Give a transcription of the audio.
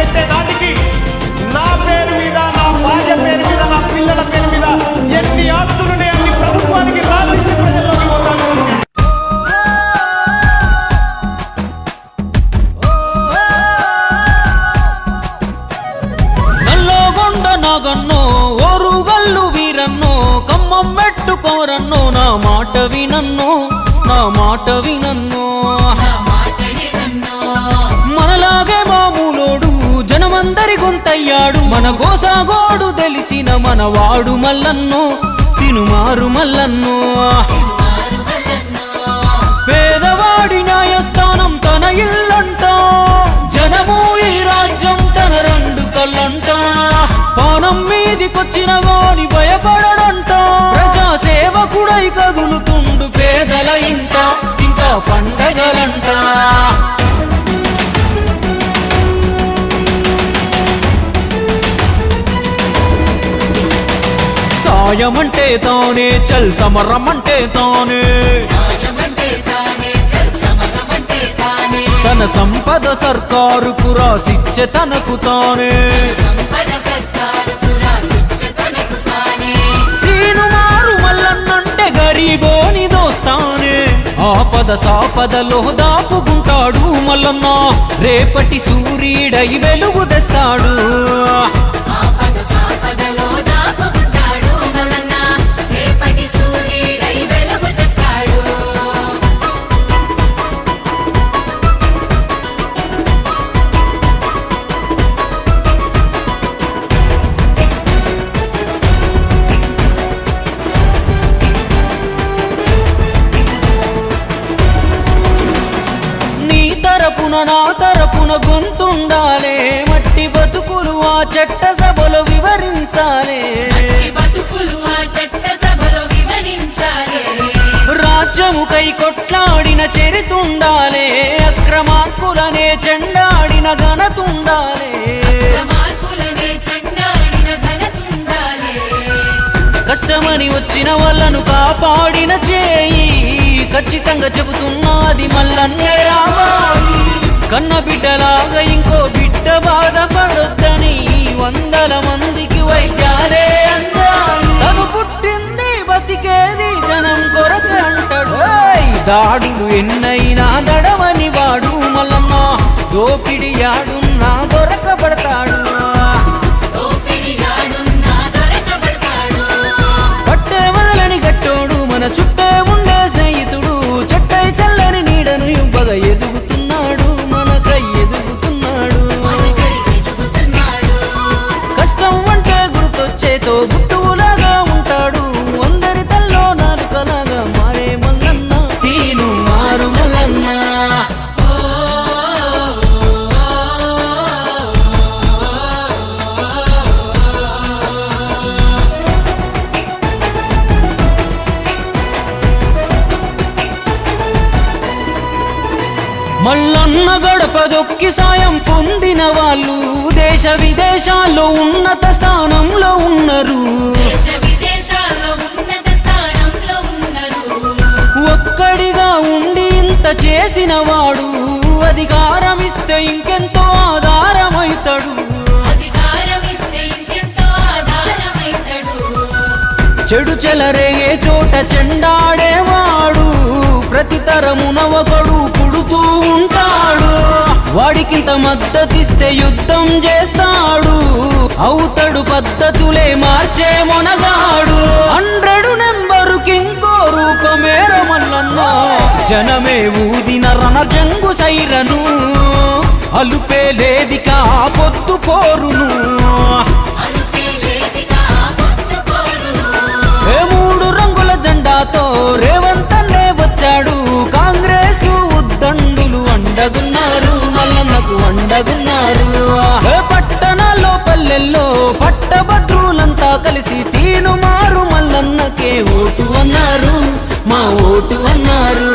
పెట్టే నాటికి నా పేరు మీద నా భార్య పేరు మీద నా పిల్లల పేరు మీద ఎన్ని ఆస్తులునే అన్ని ప్రభుత్వానికి రాసిచ్చి ప్రజల్లోకి పోతాను. నల్లగొండ నాగన్నో ఓరుగల్లు వీరన్నో కమ్మం మెట్టుకోరన్నో నా మాట వినన్నో నా మాట వినన్నో గోసాగోడు తెలిసిన మనవాడు మల్లన్నో తినుమారు మల్లన్నో. పేదవాడి న్యాయస్థానం తన ఇల్లంట జనము ఈ రాజ్యం తన రెండు కళ్ళంట. పానం మీదికొచ్చిన గోని భయపడడంట ప్రజా సేవకుడై కదులుతుండు పేదల ఇంట ఇంకా పండగలంటా. సాయమంటే తానే చల్ సమరమంటే తానే. తన సంపద సర్కారుకు రాసిచ్చే తనకు తానే. తీనుమారు మల్లన్నంటే గరీబోని దోస్తానే. ఆపద సాపదలో దాపుకుంటాడు మల్లన్న. రేపటి సూర్యుడై వెలుగు తెస్తాడు. సూర్యుడై వెలుగు తెస్తాడు? నీ తరపున నా తరపున గొంతుండాలే మట్టి బతుకులు ఆ చట్ట రాజ్యముకై కొట్లాడిన చరితుండాలే. అక్రమార్కులనే చెండాడిన ఘనతుండాలే. కష్టమని వచ్చిన వాళ్ళను కాపాడిన చేయి. ఖచ్చితంగా చెబుతున్నది మల్లన్నే రావాలి కన్న బిడ్డలాగా ఇంకో దాడులు ఎన్నైనా దడవని వాడు మల్లమ్మ. దోపిడి యాడున్నా దొరక మల్లన్న గడప దొక్కి సాయం పొందిన వాళ్ళు దేశ విదేశాల్లో ఉన్నత స్థానంలో ఉన్నారు. దేశ విదేశాల్లో ఉన్నత స్థానంలో ఉన్నారు. ఒక్కడిగా ఉండి ఇంత చేసిన వాడు అధికారం చెడు చెలరేగే చోట చెండాడేవాడు. ప్రతి తరమున ఒకడు పుడుతూ ఉంటాడు. వాడికింత మద్దతిస్తే యుద్ధం చేస్తాడు. అవుతాడు పద్ధతులే మార్చే మొనగాడు. హండ్రెడ్ నెంబరుకి ఇంకో రూపమేర మల్లన్న జనమే ఊదిన రణజంగు సైరను. అలుపే లేదిక పొద్దు పోరును. మల్లన్నకు అండగున్నారు ఏ పట్టణాల్లో పల్లెల్లో పట్టభద్రులంతా కలిసి తీను మారు మల్లన్నకే ఓటు అన్నారు. మా ఓటు అన్నారు.